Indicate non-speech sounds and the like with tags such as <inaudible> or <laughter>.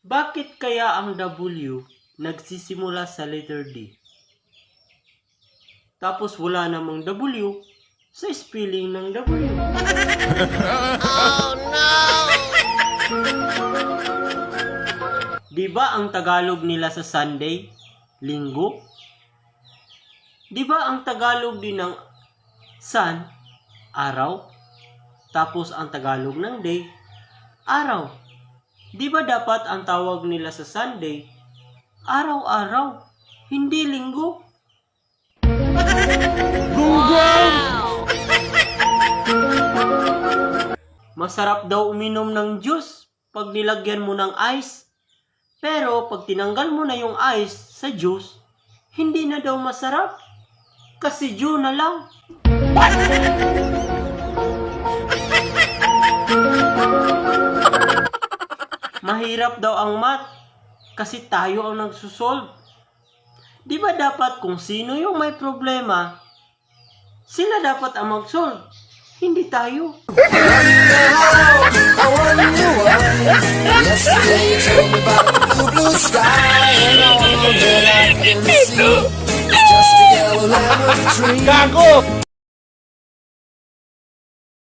Bakit kaya ang W nagsisimula sa letter D? Tapos wala namang W sa spelling ng W. Di ba ang Tagalog nila sa Sunday, linggo? Di ba ang Tagalog din ng sun, araw? Tapos ang Tagalog ng day, araw. Di ba dapat ang tawag nila sa Sunday, araw-araw, hindi linggo? <laughs> <laughs> Masarap daw uminom ng juice pag nilagyan mo ng ice. Pero pag tinanggal mo na yung ice sa juice, hindi na daw masarap. Kasi Jew na lang. <laughs> Mahirap daw ang math kasi tayo ang nagsusolve. Di ba dapat kung sino yung may problema, sila dapat ang mag-solve, hindi tayo. Gago!